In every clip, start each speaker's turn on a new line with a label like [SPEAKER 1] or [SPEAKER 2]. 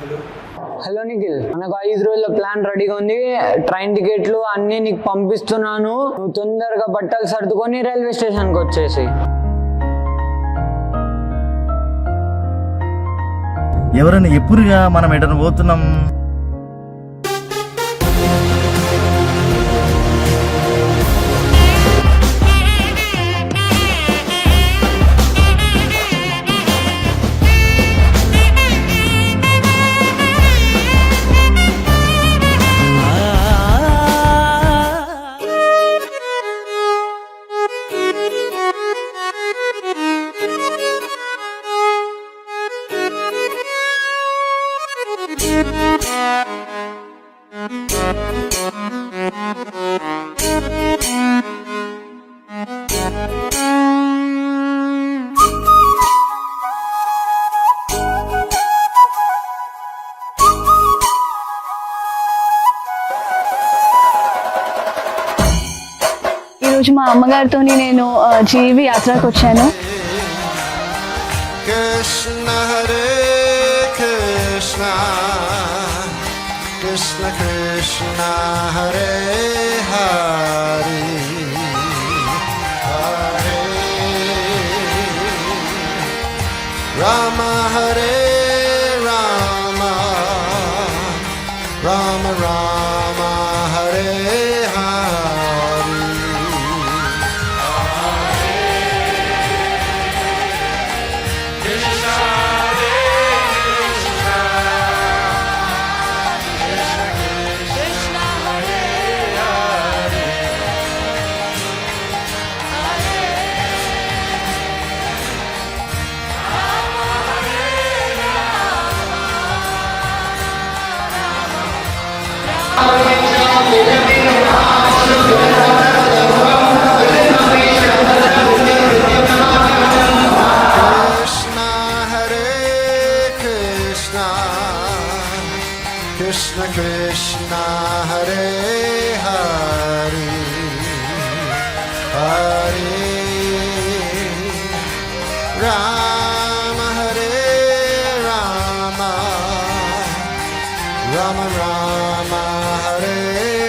[SPEAKER 1] Hello. Nikhil మనకు ఐదు రోజుల ప్లాన్ రెడీగా ఉంది. ట్రైన్ టికెట్లు అన్నీ నీకు పంపిస్తున్నాను. నువ్వు తొందరగా బట్టలు సర్దుకొని రైల్వే స్టేషన్కి వచ్చేసి
[SPEAKER 2] ఎవరైనా ఎప్పుడుగా మనం ఎటన పోతున్నాం?
[SPEAKER 3] ఈరోజు మా అమ్మగారితో నేను ఆ, జీవి యాత్రకు వచ్చాను
[SPEAKER 4] Krishna Hare Krishna Krishna Krishna Hare Hare Hare Rama Hare Rama Rama Rama Hare Rama Rama Hare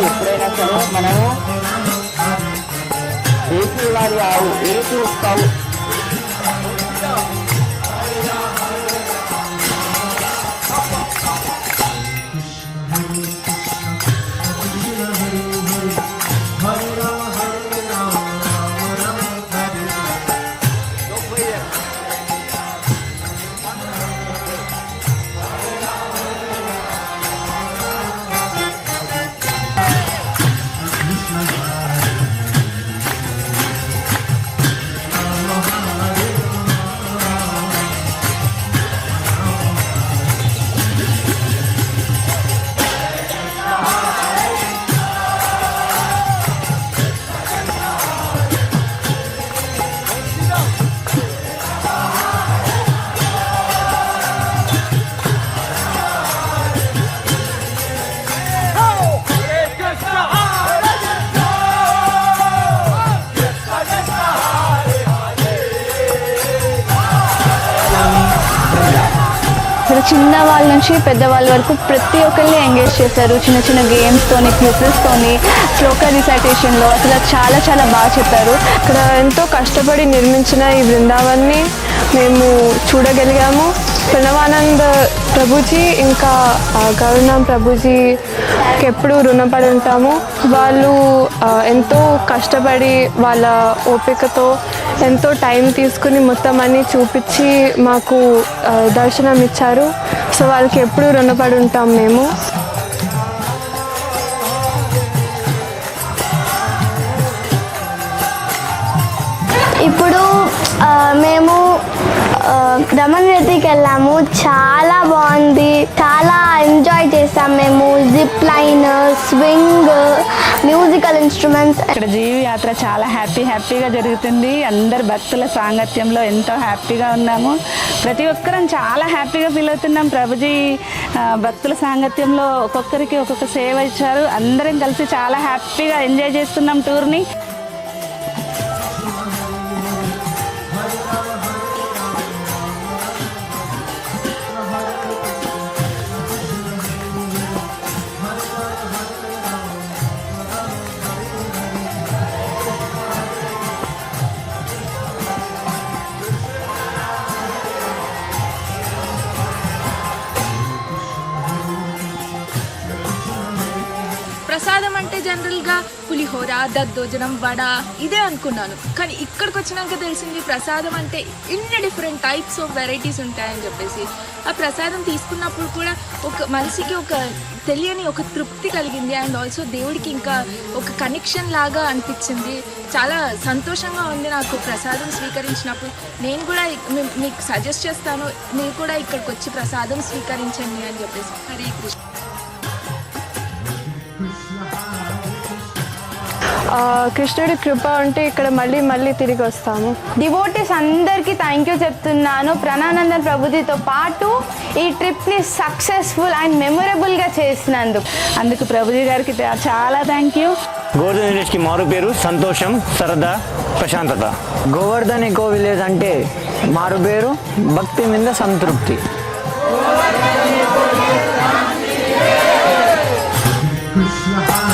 [SPEAKER 5] ఎప్పుడైనా సరే మనము ఏపీ వారి ఆవు ఏపీ
[SPEAKER 3] చిన్న వాళ్ళ నుంచి పెద్దవాళ్ళ వరకు ప్రతి ఒక్కరిని ఎంగేజ్ చేశారు. చిన్న చిన్న గేమ్స్తోని క్విజెస్తోని శ్లోక రిసైటేషన్లో అసలు చాలా చాలా బాగా చెప్పారు.
[SPEAKER 6] ఇక్కడ ఎంతో కష్టపడి నిర్మించిన ఈ బృందావన్ని మేము చూడగలిగాము. ప్రణవానంద్ ప్రభుజీ ఇంకా గౌరవం ప్రభుజీకి ఎప్పుడు రుణపడి ఉంటాము. వాళ్ళు ఎంతో కష్టపడి వాళ్ళ ఓపికతో ఎంతో టైం తీసుకుని మొత్తం అన్ని చూపించి మాకు దర్శనం ఇచ్చారు. సో వాళ్ళకి ఎప్పుడు రుణపడి ఉంటాం మేము.
[SPEAKER 7] ఇప్పుడు మేము రమణ రెడ్డికి వెళ్ళాము. చాలా బాగుంది. చాలా ఎంజాయ్ చేసాం మేము. Zip line swing musical instruments
[SPEAKER 8] ఇక్కడ జీవి యాత్ర చాలా హ్యాపీ హ్యాపీగా జరుగుతుంది. అందరు భక్తుల సాంగత్యంలో ఎంతో హ్యాపీగా ఉన్నాము. ప్రతి ఒక్కరం చాలా హ్యాపీగా ఫీల్ అవుతున్నాం. ప్రభుజీ భక్తుల సాంగత్యంలో ఒక్కొక్కరికి ఒక్కొక్క సేవ ఇచ్చారు. అందరం కలిసి చాలా హ్యాపీగా ఎంజాయ్ చేస్తున్నాం టూర్ని.
[SPEAKER 9] అంటే పులిహోర దద్దోజనం వడ ఇదే అనుకున్నాను. కానీ ఇక్కడికి వచ్చినాక తెలిసింది ప్రసాదం అంటే ఇన్ని డిఫరెంట్ టైప్స్ ఆఫ్ వెరైటీస్ ఉంటాయని చెప్పేసి. ఆ ప్రసాదం తీసుకున్నప్పుడు కూడా ఒక మనిషికి ఒక తెలియని ఒక తృప్తి కలిగింది. అండ్ ఆల్సో దేవుడికి ఇంకా ఒక కనెక్షన్ లాగా అనిపించింది. చాలా సంతోషంగా ఉంది నాకు ప్రసాదం స్వీకరించినప్పుడు. నేను కూడా మీకు సజెస్ట్ చేస్తాను మీరు కూడా ఇక్కడికి వచ్చి ప్రసాదం స్వీకరించండి అని చెప్పేసి. హరే కృష్ణ.
[SPEAKER 6] కృష్ణుడి కృప ఉంటే ఇక్కడ మళ్ళీ మళ్ళీ తిరిగి వస్తాము.
[SPEAKER 3] డివోటీస్ అందరికీ థ్యాంక్ యూ చెప్తున్నాను. ప్రణానందన్ ప్రభుజీతో పాటు ఈ ట్రిప్ని సక్సెస్ఫుల్ అండ్ మెమొరబుల్గా చేసినందుకు.
[SPEAKER 8] అందుకు ప్రభుజీ గారికి చాలా థ్యాంక్ యూ
[SPEAKER 10] గోవర్ధన్ విలేజ్కి మారు పేరు సంతోషం సరదా ప్రశాంతత.
[SPEAKER 1] గోవర్ధన్ ఎకో విలేజ్ అంటే మారు పేరు భక్తి మీద సంతృప్తి. కృష్ణ